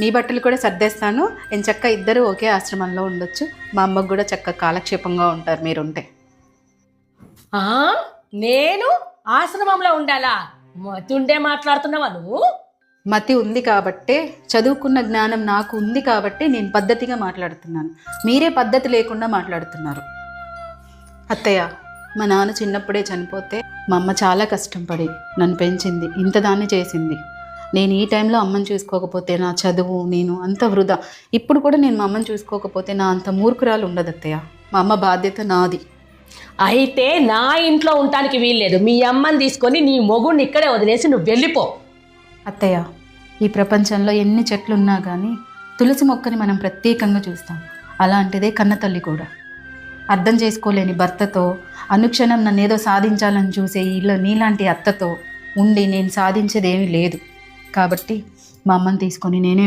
మీ బట్టలు కూడా సర్దేస్తాను. నేను చక్క ఇద్దరు ఒకే ఆశ్రమంలో ఉండొచ్చు. మా అమ్మకు కూడా చక్క కాలక్షేపంగా ఉంటారు మీరుంటే. ఆ? నేను ఆశ్రమంలో ఉండాలా? మతుండే మాట్లాడుతున్నావా నువ్వు? మతి ఉంది కాబట్టే చదువుకున్న జ్ఞానం నాకు ఉంది కాబట్టి నేను పద్ధతిగా మాట్లాడుతున్నాను. మీరే పద్ధతి లేకుండా మాట్లాడుతున్నారు. అత్తయ్య మా నాన్న చిన్నప్పుడే చనిపోతే మా అమ్మ చాలా కష్టం పడి నన్ను పెంచింది. ఇంత దాన్ని చేసింది. నేను ఈ టైంలో అమ్మని చూసుకోకపోతే నా చదువు నేను అంత వృధా. ఇప్పుడు కూడా నేను మా అమ్మని చూసుకోకపోతే నా అంత మూర్ఖురాలు ఉండదు అత్తయ్య. మా అమ్మ బాధ్యత నాది. అయితే నా ఇంట్లో ఉండటానికి వీల్లేదు. మీ అమ్మని తీసుకొని నీ మొగుడిని ఇక్కడే వదిలేసి నువ్వు వెళ్ళిపో. అత్తయ్య ఈ ప్రపంచంలో ఎన్ని చెట్లు ఉన్నా కానీ తులసి మొక్కని మనం ప్రత్యేకంగా చూస్తాం. అలాంటిదే కన్నతల్లి కూడా. అర్థం చేసుకోలేని భర్తతో అనుక్షణం నన్ను ఏదో సాధించాలని చూసే ఇల్లు నీలాంటి అత్తతో ఉండి నేను సాధించేది ఏమీ లేదు. కాబట్టి మా అమ్మని తీసుకొని నేనే